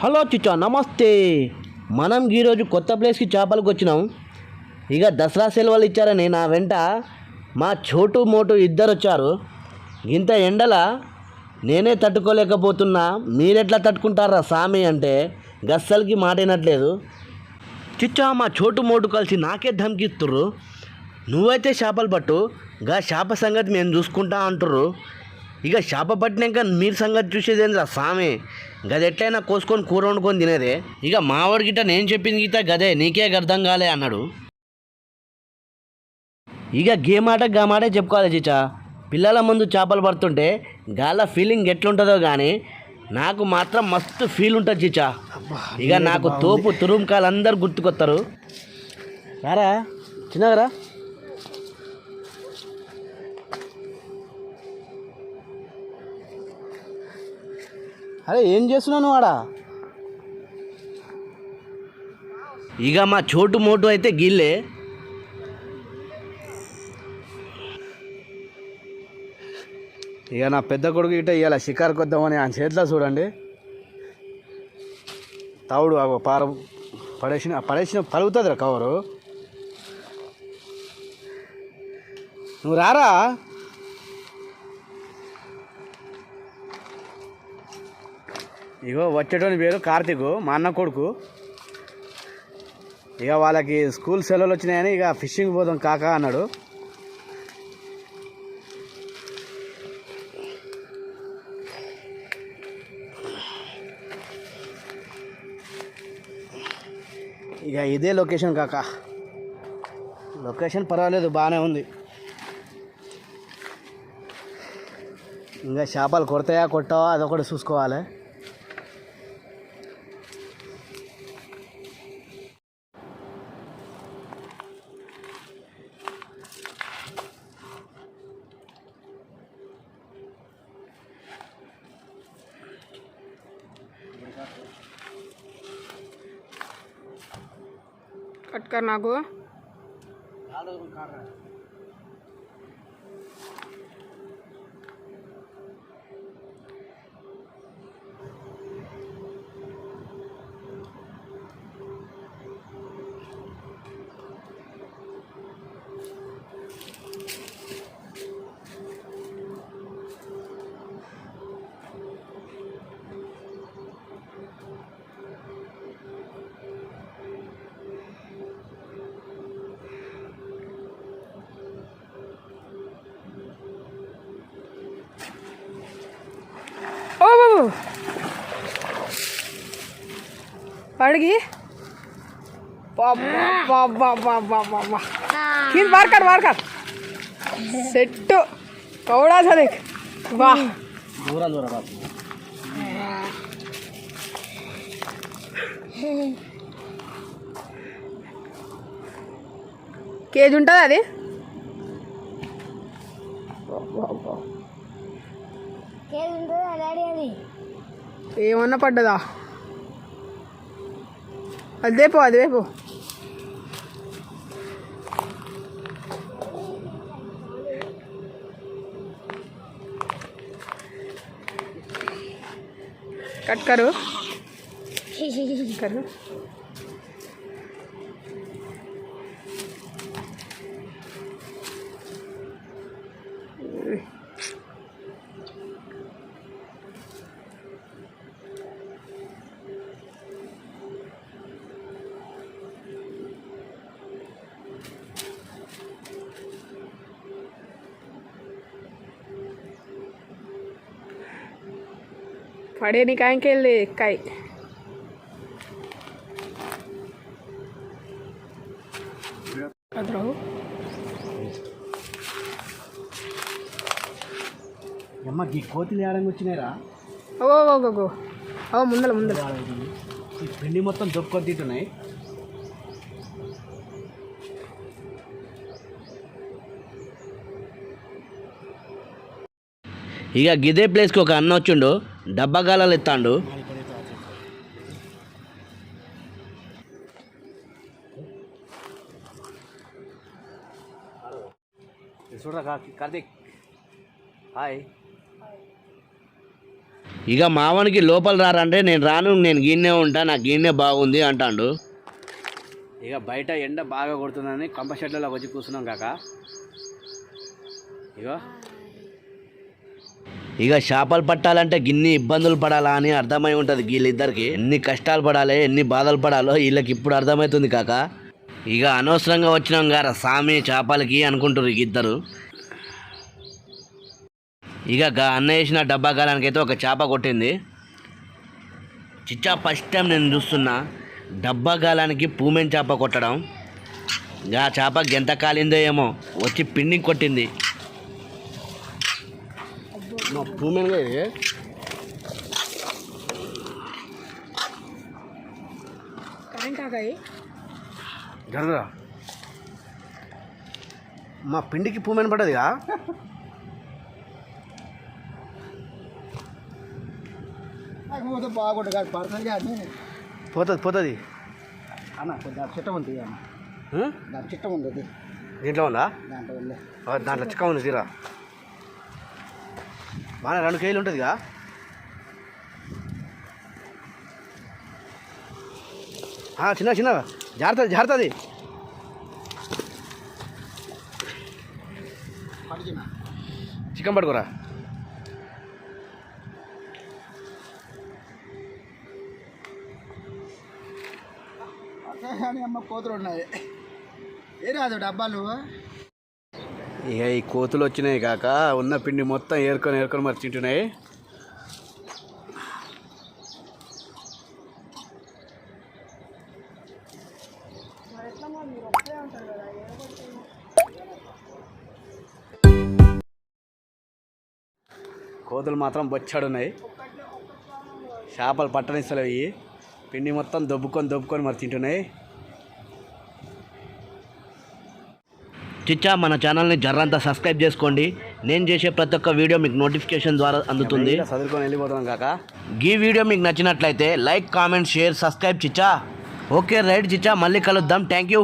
Hello చిచ్చా నమస్తే. మనం ఈరోజు కొత్త ప్లేస్కి చేపలకు వచ్చినాం. ఇక దసరా సెలవులు ఇచ్చారని నా వెంట మా చోటు మోటు ఇద్దరు వచ్చారు. ఇంత ఎండల నేనే తట్టుకోలేకపోతున్నా మీరెట్లా తట్టుకుంటారా సామి అంటే గస్సలకి మాటైనట్లేదు. చిచ్చా మా చోటు మోటు కలిసి నాకే ధమ్కిస్తుర్రు నువ్వైతే చేపలు పట్టు గా చేప సంగతి మేము చూసుకుంటా అంటుర్రు. ఇక చేప పట్టినాక మీరు సంగతి చూసేది ఏంద్రా సామి. గది ఎట్లయినా కోసుకొని కూర వండుకొని తినేదే. ఇక మావాడి గిట్ట నేను చెప్పింది గిట్ట గదే నీకే అర్థం కాలే అన్నాడు. ఇక గేమాట గామాటే చెప్పుకోవాలి చిచ్చా పిల్లల ముందు చేపలు పడుతుంటే గాల ఫీలింగ్ ఎట్లుంటుందో కానీ నాకు మాత్రం మస్తు ఫీల్ ఉంటుంది చిచ్చా ఇక నాకు తోపు తురుంకాలు అందరు గుర్తుకొస్తారు రారా చిన్నగరా? అరే ఏం చేస్తున్నావు నువ్వు ఆడ? ఇక మా చోటు మోటు అయితే గిల్లే. ఇక నా పెద్ద కొడుకు ఇట ఇవాళ షికారుకి వద్దామని ఆయన చేతిలో చూడండి. తవుడు అగో పార పడేసిన పడేసిన పలుగుతుంది రా కవరు. నువ్వు రారా? ఇగో వచ్చేటోని పేరు కార్తిక్ మా అన్న కొడుకు. ఇక వాళ్ళకి స్కూల్ సెలవులు వచ్చినాయని ఇక ఫిషింగ్ పోదాం కాక అన్నాడు. ఇక ఇదే లొకేషన్ కాక. లొకేషన్ పర్వాలేదు బాగానే ఉంది. ఇంకా చేపలు కొడతాయా కొట్టావా అదొకటి చూసుకోవాలి. कट करना को कट कर नागो ओ बाबू అడిగి కింద వార్కర్ వార్కర్ సెట్ కౌడా సదిక్ వా దూరం దూరం బాబు కేజీ ఉంటుంది అది ఏమన్నా పడ్డదా అది వేపు అది వేపు कट करो करो పడేని కాయకి వెళ్ళి ఎక్కాయి అదరావు అమ్మ ఈ కోతులు ఏడంగా వచ్చినాయిరా? ఓ ఓ ఓ ముందల ముందల ఈ పిండి మొత్తం దొక్కొని తింటున్నాయి. ఇక గిదే ప్లేస్కి ఒక అన్న వచ్చిండు. డబ్బా గాలాలు ఎత్తాండు. కార్తీక్. హాయ్. ఇక మావానికి లోపల రారంటే నేను రాను నేను గిన్నె ఉంటా నాకు గిన్నె బాగుంది అంటాడు. ఇక బయట ఎండ బాగా కొడుతుందని కంప షెడ్లలో వచ్చి కూర్చున్నాం కాక. ఇగో. ఇక చేపలు పట్టాలంటే గిన్ని ఇబ్బందులు పడాలా అని అర్థమై ఉంటుంది వీళ్ళిద్దరికి. ఎన్ని కష్టాలు పడాలి ఎన్ని బాధలు పడాలో వీళ్ళకి ఇప్పుడు అర్థమవుతుంది కాక. ఇక అనవసరంగా వచ్చినాం గారా సామి చేపలకి అనుకుంటారు ఇక ఇద్దరు. ఇక గా అన్న వేసిన డబ్బా కాలానికైతే ఒక చేప కొట్టింది. చిచ్చా ఫస్ట్ టైం నేను చూస్తున్నా డబ్బా గాలానికి పూమెన్ చేప కొట్టడం. ఆ చేప ఎంత కాలిందో ఏమో వచ్చి పిండి కొట్టింది. మా పూమెన్గా ఇది. కాయం కాకాయి జరగరా మా పిండికి పూమెన్ పడదుగా పోతే బాగుంటుంది కాదు పడుతుంది కానీ పోతుంది పోతుంది. అన్న కొంచెం చిట్ట ఉంది అన్న. దాని చిట్ట ఉంది దీంట్లో ఉందా? దాంట్లో ఆ, దాంట్లో చిక్క ఉంది తీరా. బాగా రెండు కేజీలు ఉంటుందిగా. చిన్న చిన్న జాగ్రత్త జాగ్రత్తది చికెన్ పట్టుకోరా. అదే అమ్మ కోతులు ఉన్నాయి. ఏ రాదు డబ్బాలు? ఇక ఈ కోతులు వచ్చినాయి కాక ఉన్న పిండి మొత్తం ఏరుకొని ఏరుకొని మరి తింటున్నాయి. కోతులు మాత్రం బొచ్చాడున్నాయి. చేపలు పట్టనిస్తలేవు ఇవి పిండి మొత్తం దొబ్బుకొని దొబ్బుకొని మరి తింటున్నాయి. చిచ్చా మన ఛానల్ని జర్రంతా సబ్స్క్రైబ్ చేసుకోండి. నేను చేసే ప్రతి ఒక్క వీడియో మీకు నోటిఫికేషన్ ద్వారా అందుతుంది. చదువుకొని వెళ్ళిపోతున్నాం కాక. ఈ వీడియో మీకు నచ్చినట్లయితే లైక్ కామెంట్ షేర్ సబ్స్క్రైబ్ చిచ్చా ఓకే రైట్ చిచ్చా మళ్ళీ కలుద్దాం. Thank you